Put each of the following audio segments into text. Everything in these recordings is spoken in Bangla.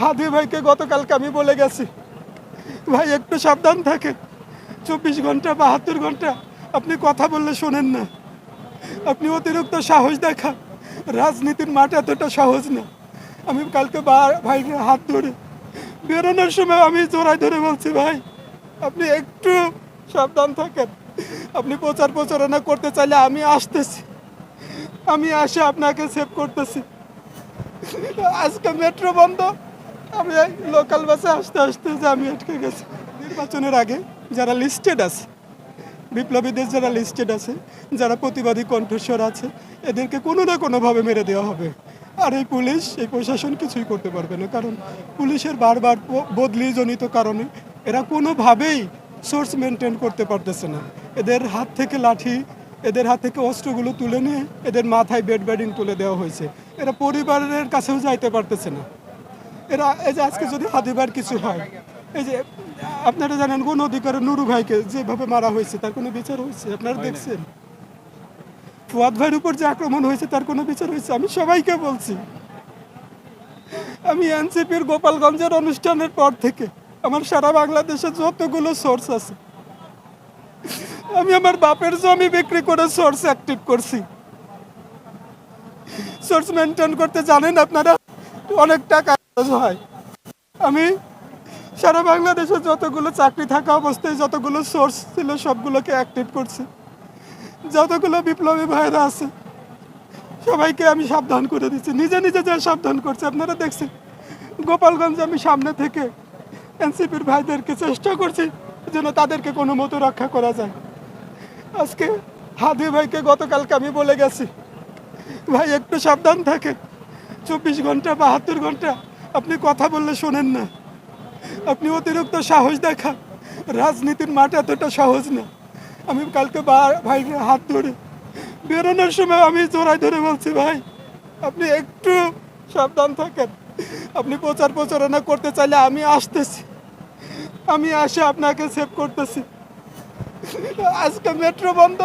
হাদি ভাইকে গতকালকে আমি বলে গেছি, ভাই, একটু সাবধান থাকে চব্বিশ ঘণ্টা, বাহাত্তর ঘণ্টা আপনি কথা বললে শোনেন না। আপনি অতিরিক্ত সাহস দেখা রাজনীতির মাঠ এতটা সহজ না। আমি কালকে বা- ভাইকে হাত ধরে বেরোনোর সময় আমি জোড়ায় ধরে বলছি, ভাই, আপনি একটু সাবধান থাকেন। আপনি প্রচার প্রচারণা করতে চাইলে আমি আসতেছি। আমি আসে আপনাকে সেভ করতেছি। আজকে মেট্রো বন্ধ। আমি লোকাল বাসে আসতে আসতে যে আমি আটকে গেছি। নির্বাচনের আগে যারা লিস্টেড আছে, বিপ্লবীদের যারা লিস্টেড আছে, যারা প্রতিবাদী কণ্ঠস্বর আছে, এদেরকে কোনো না কোনোভাবে মেরে দেওয়া হবে। আর এই পুলিশ, এই প্রশাসন কিছুই করতে পারবে না। কারণ পুলিশের বারবার বদলিজনিত কারণে এরা কোনোভাবেই সোর্স মেনটেন করতে পারতেছে না। এদের হাত থেকে লাঠি, এদের হাত থেকে অস্ত্রগুলো তুলে নিয়ে এদের মাথায় বেড ব্যাডিং তুলে দেওয়া হয়েছে। এরা পরিবারের কাছেও যাইতে পারতেছে না। এরা এই যে আজকে যদি হাদিবার কিছু হয় এই যে আপনারা জানেন কোন অধিকারে নুরু ভাইকে যেভাবে মারা হয়েছে তার কোনো বিচার হয়েছে? আপনারা দেখছেন? ফুয়াদ ভাইয়ের উপর যে আক্রমণ হয়েছে তার কোনো বিচার হয়েছে? আমি সবাইকে বলছি আমি এনসিপির গোপালগঞ্জের অনুষ্ঠানের পর থেকে আমার সারা বাংলাদেশে যতগুলো সোর্স আছে আমি আমার বাপের জমি বিক্রি করে সোর্স অ্যাক্টিভ করছি। সোর্স মেনটেন করতে জানেন আপনারা? অনেক টাকা হয় আমি সারা বাংলাদেশে যতগুলো চাকরি থাকা অবস্থায় যতগুলো সোর্স ছিল সবগুলোকে অ্যাক্টিভ করছি। যতগুলো বিপ্লবী ভাইরা আছে, সবাইকে আমি সাবধান করে দিচ্ছি। নিজে নিজে যা সাবধান করছে। আপনারা দেখছেন, গোপালগঞ্জে আমি সামনে থেকে এনসিপির ভাইদেরকে চেষ্টা করছি যেন তাদেরকে কোনো মতো রক্ষা করা যায়। আজকে হাদি ভাইকে গতকালকে আমি বলে গেছি, ভাই, একটু সাবধান থাকে চব্বিশ ঘণ্টা, বাহাত্তর ঘণ্টা আপনি কথা বললে শোনেন না। আপনি অতিরিক্ত সাহস দেখা রাজনীতির মাঠ এতটা সহজ না। আমি কালকে ভাইকে হাত ধরে বেরোনোর সময় আমি জোড়ায় ধরে বলছি, ভাই, আপনি একটু সাবধান থাকেন। আপনি প্রচার প্রচারণা করতে চাইলে আমি আসতেছি। আমি আসে আপনাকে সেভ করতেছি। আজকে মেট্রো বন্ধ।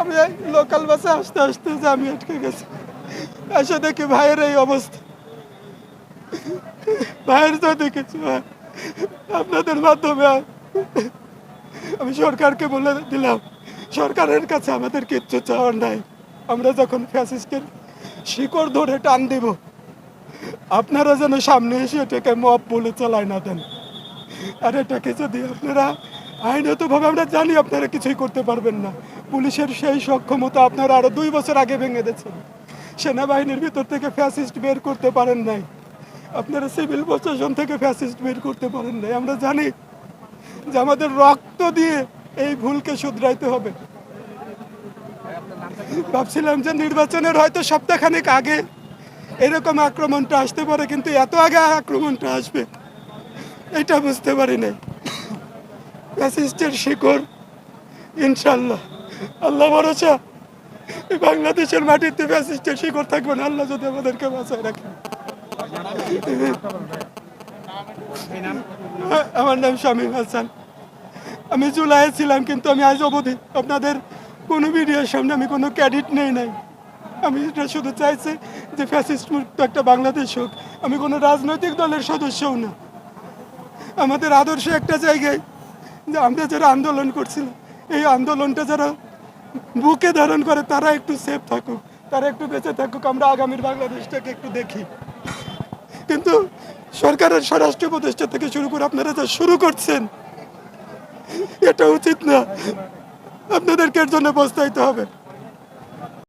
আমি লোকাল বাসে আসতে আসতে যে আমি আটকে গেছি। এসে দেখি ভাইয়ের এই অবস্থা। ভাইয়ের যদি কিছু আপনাদের মাধ্যমে আমি সরকারকে বলে দিলাম, সরকারের কাছে আমাদের কিচ্ছু চাওয়ার নাই। আমরা যখন ফ্যাসিস্টের শিকড় ধরে টান দিব, আপনারা যেন সামনে এসে এটাকে মপ বলে চালায় না দেন। আর এটাকে যদি আপনারা আইনতভাবে আমরা জানি, আপনারা কিছুই করতে পারবেন না। পুলিশের সেই সক্ষমতা আপনারা আরও দুই বছর আগে ভেঙে দিয়েছেন। সেনাবাহিনীর ভিতর থেকে ফ্যাসিস্ট বের করতে পারেন নাই। আপনারা সিভিল প্রশাসন থেকে ফ্যাসিস্ট বের করতে পারেন নাই। আমরা জানি যে আমাদের রক্ত দিয়ে এই ভুলকে শুধরাইতে হবে। ভাবছিলাম যে নির্বাচনের হয়তো সপ্তাহখানেক আগে এরকম আক্রমণটা আসতে পারে, কিন্তু এত আগে আক্রমণটা আসবে, এটা বুঝতে পারি নাই। ফ্যাসিস্টের শিকড় ইনশাল্লাহ আল্লাহ ভরসা। বাংলাদেশের মাটিতে ফ্যাসিস্টের শিকড় থাকবে না। আল্লাহ যদি আমাদেরকে বাঁচায় রাখে। আমার নাম শামীম হাসান। আমি জুলাইয়ে ছিলাম, কিন্তু আমি আজ অবধি আপনাদের কোনো ভিডিওর সামনে আমি কোনো ক্যাডিট নেই নাই। আমি এটা শুধু চাইছি যে ফ্যাসিস্ট মুক্ত একটা বাংলাদেশ হোক। আমি কোনো রাজনৈতিক দলের সদস্যও না। আমাদের আদর্শ একটা জায়গায় যে আমরা যারা আন্দোলন করছিলাম, এই আন্দোলনটা যারা বুকে ধারণ করে, তারা একটু সেফ থাকুক, তারা একটু বেঁচে থাকুক। আমরা আগামীর বাংলাদেশটাকে একটু দেখি। কিন্তু সরকারের স্বরাষ্ট্র উপদেষ্টা থেকে শুরু করে আপনারা যা শুরু করছেন, এটা উচিত না। আপনাদেরকে এর জন্য পস্তাইতে হবে।